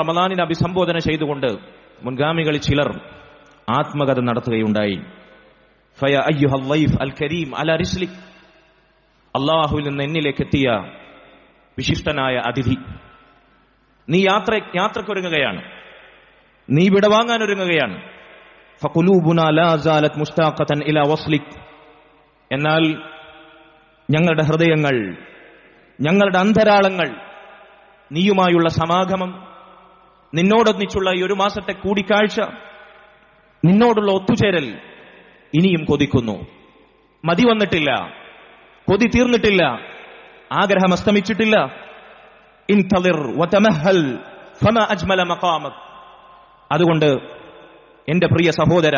റമദാനിനെ അഭിസംബോധന ചെയ്തുകൊണ്ട് മുൻഗാമികളിൽ ചിലർ ആത്മകഥ നടത്തുകയുണ്ടായി. ഫയ അയ്യുഹൽ ലൈഫ് അൽ കരീം അല റിസ്ലിക് അള്ളാഹുവിൽ നിന്ന് എന്നിലേക്ക് എത്തിയ വിശിഷ്ടനായ അതിഥി. നീ യാത്ര യാത്രക്കൊരുങ്ങുകയാണ്. നീ വിടവാങ്ങാൻ ഒരുങ്ങുകയാണ് എന്നാൽ ഞങ്ങളുടെ ഹൃദയങ്ങൾ ഞങ്ങളുടെ അന്തരാളങ്ങൾ നീയുമായുള്ള സമാഗമം നിന്നോടൊന്നിച്ചുള്ള ഈ ഒരു മാസത്തെ കൂടിക്കാഴ്ച നിന്നോടുള്ള ഒത്തുചേരൽ ഇനിയും കൊതിക്കുന്നു. മതി വന്നിട്ടില്ല. കൊതി തീർന്നിട്ടില്ല. ആഗ്രഹം അസ്തമിച്ചിട്ടില്ല. അതുകൊണ്ട് എന്റെ പ്രിയ സഹോദര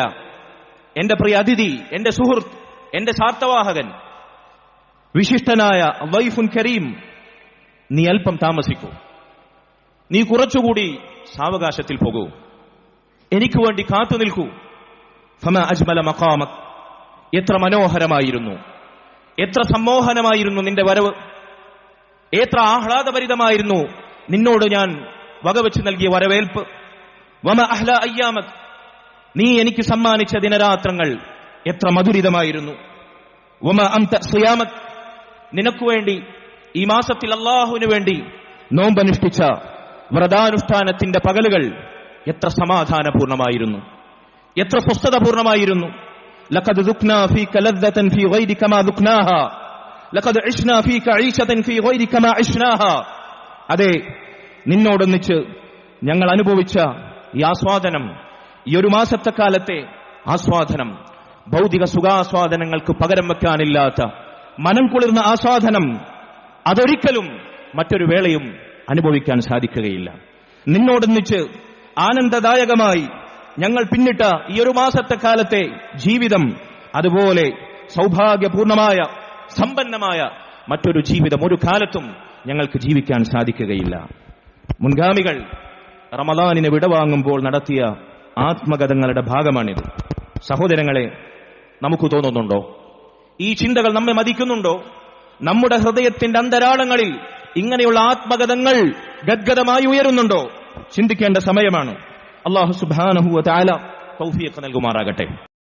എന്റെ പ്രിയ അതിഥി എന്റെ സുഹൃത്ത് എന്റെ സാർത്ഥവാഹകൻ വിശിഷ്ടനായ വൈഫുൻ കരീം നീ അല്പം താമസിക്കൂ. നീ കുറച്ചുകൂടി സാവകാശത്തിൽ പോകൂ. എനിക്ക് വേണ്ടി കാത്തു നിൽക്കൂ. ഫമ അജ്മല മക്കാമത് എത്ര മനോഹരമായിരുന്നു. എത്ര സമ്മോഹനമായിരുന്നു നിന്റെ വരവ്. എത്ര ആഹ്ലാദഭരിതമായിരുന്നു നിന്നോട് ഞാൻ വകവെച്ച് നൽകിയ വരവേൽപ്പ്. വമ അഹ്ല അയ്യാമത് നീ എനിക്ക് സമ്മാനിച്ച ദിനരാത്രങ്ങൾ എത്ര മധുരിതമായിരുന്നു. വമ അന്ത സുയാമത് നിനക്കു വേണ്ടി ഈ മാസത്തിൽ അള്ളാഹുവിന് വേണ്ടി നോമ്പനുഷ്ഠിച്ച വ്രതാനുഷ്ഠാനത്തിന്റെ പകലുകൾ എത്ര സമാധാനപൂർണമായിരുന്നു എത്ര സ്വസ്ഥതപൂർണമായിരുന്നു لقد ذقنا فيك لذة في غيرك ما ذقناها لقد عشنا فيك عيشة في غيرك ما عشناها അതെ നിന്നോടൊന്നിച്ച് ഞങ്ങൾ അനുഭവിച്ച ഈ ആസ്വാദനം ഈ ഒരു മാസത്തെ കാലത്തെ ആസ്വാദനം ഭൗതിക സുഖാസ്വാദനങ്ങൾക്ക് പകരം വെക്കാനില്ലാത്ത മനം കുളിർന്ന ആസ്വാദനം അതൊരിക്കലും മറ്റൊരു വേളയും അനുഭവിക്കാൻ സാധിക്കുകയില്ല. നിന്നോടൊന്നിച്ച് ആനന്ദദായകമായി ഞങ്ങൾ പിന്നിട്ട ഈ ഒരു മാസത്തെ കാലത്തെ ജീവിതം അതുപോലെ സൗഭാഗ്യപൂർണമായ സമ്പന്നമായ മറ്റൊരു ജീവിതം ഒരു കാലത്തും ഞങ്ങൾക്ക് ജീവിക്കാൻ സാധിക്കുകയില്ല. മുൻഗാമികൾ റമദാനിനെ വിടവാങ്ങുമ്പോൾ നടത്തിയ ആത്മകഥങ്ങളുടെ ഭാഗമാണിത്. സഹോദരങ്ങളെ നമുക്ക് തോന്നുന്നുണ്ടോ? ഈ ചിന്തകൾ നമ്മെ മതിക്കുന്നുണ്ടോ? നമ്മുടെ ഹൃദയത്തിന്റെ അന്തരാളങ്ങളിൽ ഇങ്ങനെയുള്ള ആത്മഗതങ്ങൾ ഗദ്ഗതമായി ഉയരുന്നുണ്ടോ? ചിന്തിക്കേണ്ട സമയമാണ്. അള്ളാഹു സുബാനഹുവ താല തൗഫീഖ് നൽകുമാറാകട്ടെ.